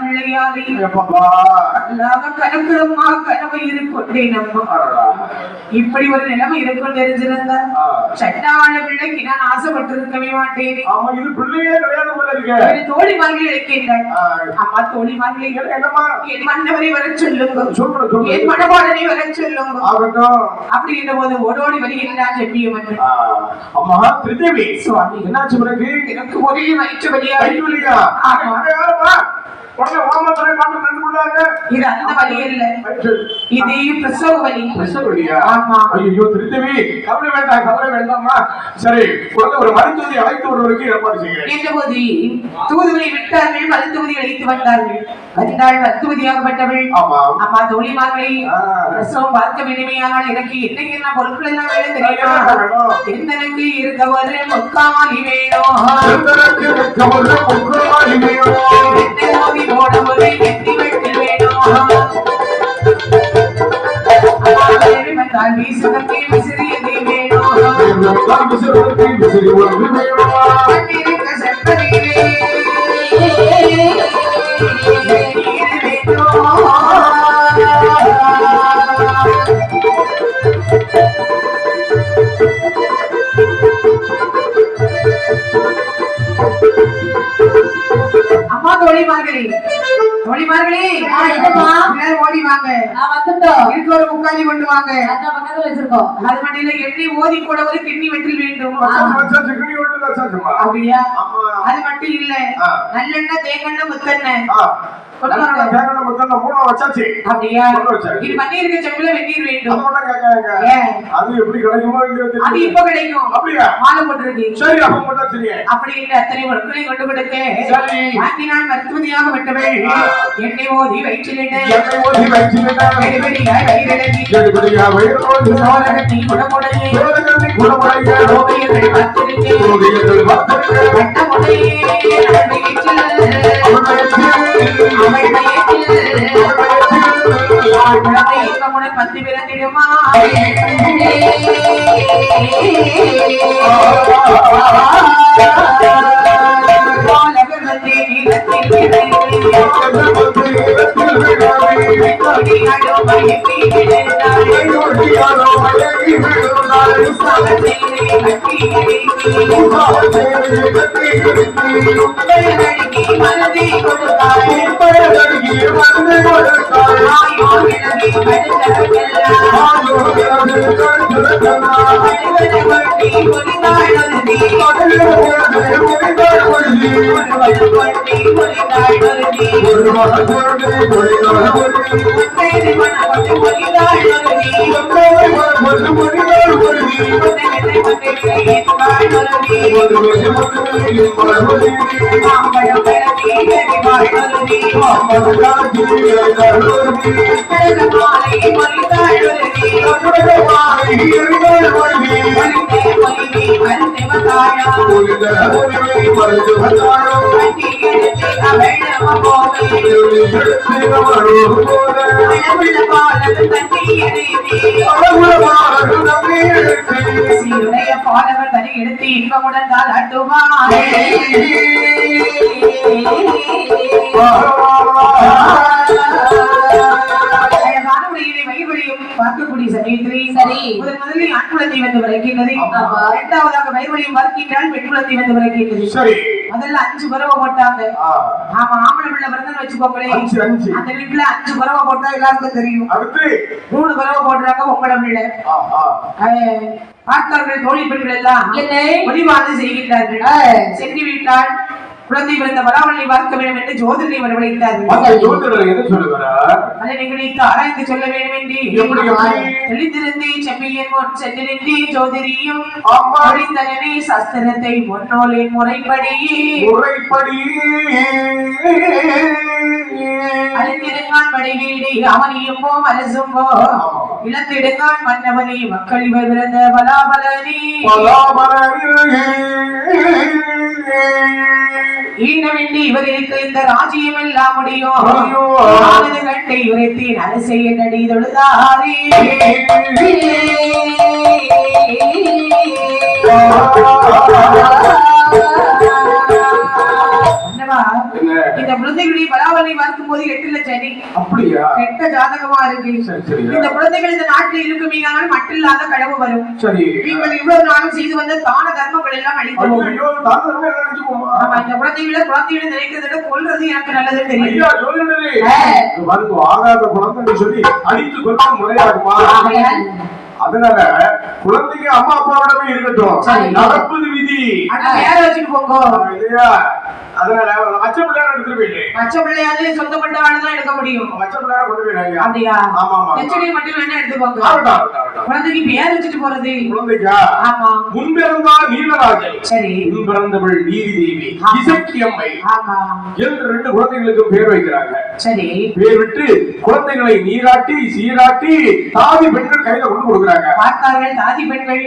விளையாடி கனவு. இப்படி ஒரு நிலைமை இருக்கும் தெரிஞ்சிருந்தா ஆ. சட்டாள பிள்ளைக்கு நான் ஆசைப்பட்டிருக்கவே மாட்டேன். ஆமா இது பிள்ளையே கிடையாது போல இருக்கு. ஒரு தோழி மாதிரி இருக்கின்றாள். அம்மா தோழி மாதிரி என் மன்னவரை வர சொல்லுங்க. என் மனபாடனை வர சொல்லுங்க. ஆகட்டும். அப்படின்ற போது ஓடோடி வருகின்றான் செப்பியவன். அம்மா திருதேவி சுவாமி. என்னாச்சு பிறகு? எனக்கு ஒரே வயிற்று வழியா. உடனே நண்டு கொண்டாங்க இது அந்த வழி இல்ல. இது. பிரசவ வலி பிரசவடியா ஆமா. ஐயோ திருத்தவி கவலை வேண்டாம் கவலை வேண்டாம்மா. சரி உடனே ஒரு மருத்துவத்தை அழைத்து வருவதற்கு ஏற்பாடு செய்கிறேன். போது தூதுவனை விட்டார்கள் மருத்துவதி அழைத்து வந்தார்கள். வந்தாள் மருத்துவதியாகப்பட்டவள் அம்மா தோழிமார்களை. பிரசவம் பார்க்க வேண்டுமையானால் எனக்கு என்ன என்ன பொருட்கள் எல்லாம் வேணும்? தெரியுமா? எந்தனுக்கு இருக்க ஒரு முக்காலி வேணும்? நோதி போட ஒரு வெட்டில் வேணும்? விசிறியது வேணும்? தோழிமார்களே ஆ, என்னம்மா? எல்லாரும் ஓடி வாங்க. நான் வந்துட்டோம். இருக்க ஒரு முக்காலி கொண்டு வாங்க. அந்த பக்கத்துல வச்சிருக்கோம். அது மண்ணில எண்ணெய் ஓதி கூட ஒரு கிண்ணி வெற்றில் வேண்டும். அப்படியா. அது மட்டும் இல்ல. நல்லெண்ணெய் தேங்கெண்ணெய் முத்தெண்ணெய். தேங்காய் மொத்தம் மூணு வச்சாச்சு. அப்படியா. இது பண்ணி இருக்க செம்பில வெந்நீர் வேண்டும்? அது எப்படி கிடைக்குமோ இல்லையோ அது. இப்ப கிடைக்கும். அப்படியா? மாலை போட்டிருக்கு. சரி அப்ப மட்டும் அப்படி இல்லை. அத்தனை பொருட்களை கொண்டு கொடுக்க சரி. வாங்கினால் மருத்துவதியாக விட்டவள் ஓதி என்னை ஓதி குணமுடைய பிறந்திடுமா பாலகர் मेरे பாலவர் தனி எடுத்து இன்பமுடன் தாளாட்டுவாரே அழகான வயிறுவலியும் பார்க்கக்கூடிய சமயத்திலே சரி. முதன் முதலில் ஆண் குழந்தை வந்து விளக்கின்றது. இரண்டாவதாக வயிறுவலியும் பார்க்கின்றால் பெண் குழந்தை வந்து விளக்கின்றது. சரி. முதல்ல அஞ்சு பறவை போட்டாங்க. ஆமா ஆம்பளை பிள்ளை பிறந்தன்னு வச்சுக்கோங்களேன். அஞ்சு அஞ்சு. அந்த வீட்டுல அஞ்சு பறவை போட்டா எல்லாருக்கும் தெரியும். அடுத்து. மூணு பறவை போடுறாங்க பொம்பளை பிள்ளை. ஆ, ஆ. அஹ், பார்த்தார்கள் தோழி பெண்கள் எல்லாம். என்னை. ஒளிவாது செய்கின்றார்கள். சென்று விட்டால் குழந்தை பிறந்த வராவலை பார்க்க வேண்டும் என்று ஜோதிடரை அந்த வரவழைத்தார்கள் ஜோதிடர் என்ன சொல்லுகிறார்? அதை நிகழ்த்து ஆராய்ந்து சொல்ல வேண்டும் என்று? தெளிந்திருந்தே செம்பியன் முன் சென்று நின்றே ஜோதிரியும். முடிந்தனே சாஸ்திரத்தை முன்னோலின் முறைப்படி. முறைப்படி. அழிந்திடுங்கான் வடிவீடு அவனியும் போ அரசும் போ ஆமா. இழந்திடுங்கான் மன்னவனே மக்கள் இவர் பிறந்த பலாபலனே பலாபலனில் ஈனமின்றி இவருக்கு இந்த ராஜ்யம் எல்லாம் முடியும். கண்டை உரைத்தேன் அரசைய நடி தொழுதாரே. இந்த குழந்தைகளுடைய பலாவலை பார்க்கும் போது எட்டுல சனி அப்படியா? கெட்ட ஜாதகமா இருக்கு. இந்த குழந்தைகள் இந்த நாட்டில் இருக்குமீனால் மட்டில்லாத கடவு வரும். நீங்கள் இவ்வளவு நாளும் செய்து வந்த தான தர்மங்கள் எல்லாம் நினைச்சுக்கோமா ஆமா இந்த குழந்தைகளை குழந்தைகளை நினைக்கிறத விட கொல்றது எனக்கு நல்லது தெரியும். வந்து ஆகாத சொல்லி அடித்து கொள்ள முறையாகுமா? அதனால குழந்தைங்க அம்மா அப்பாவிடமே இருக்கட்டும். நடப்பது விதி. பேர வச்சுட்டு போங்க. இல்லையா? அதனால பச்சை பிள்ளையார எடுத்துட்டு போயிட்டு பச்சை பிள்ளையாவது சொந்தப்பட்ட தான் எடுக்க முடியும். பச்சை பிள்ளையார கொண்டு போயிடாங்க அப்படியா? ஆமா ஆமா. மட்டும் வேணா எடுத்துக்கோங்க. ஆகட்டும். குழந்தைக்கு பேர் வச்சுட்டு போறது? குழந்தைக்கா ஆமா. முன்பிறந்தார் நீலராஜன் சரி. பிறந்தவள் நீதி தேவி இசக்கி அம்மை ஆமா. என்று ரெண்டு பேர் வைக்கிறாங்க. சரி. பேர் விட்டு குழந்தைகளை நீராட்டி சீராட்டி தாதி பெண்கள் கையில கொண்டு கொடுக்குறாங்க. பார்த்தார்கள் தாதி பெண்கள்.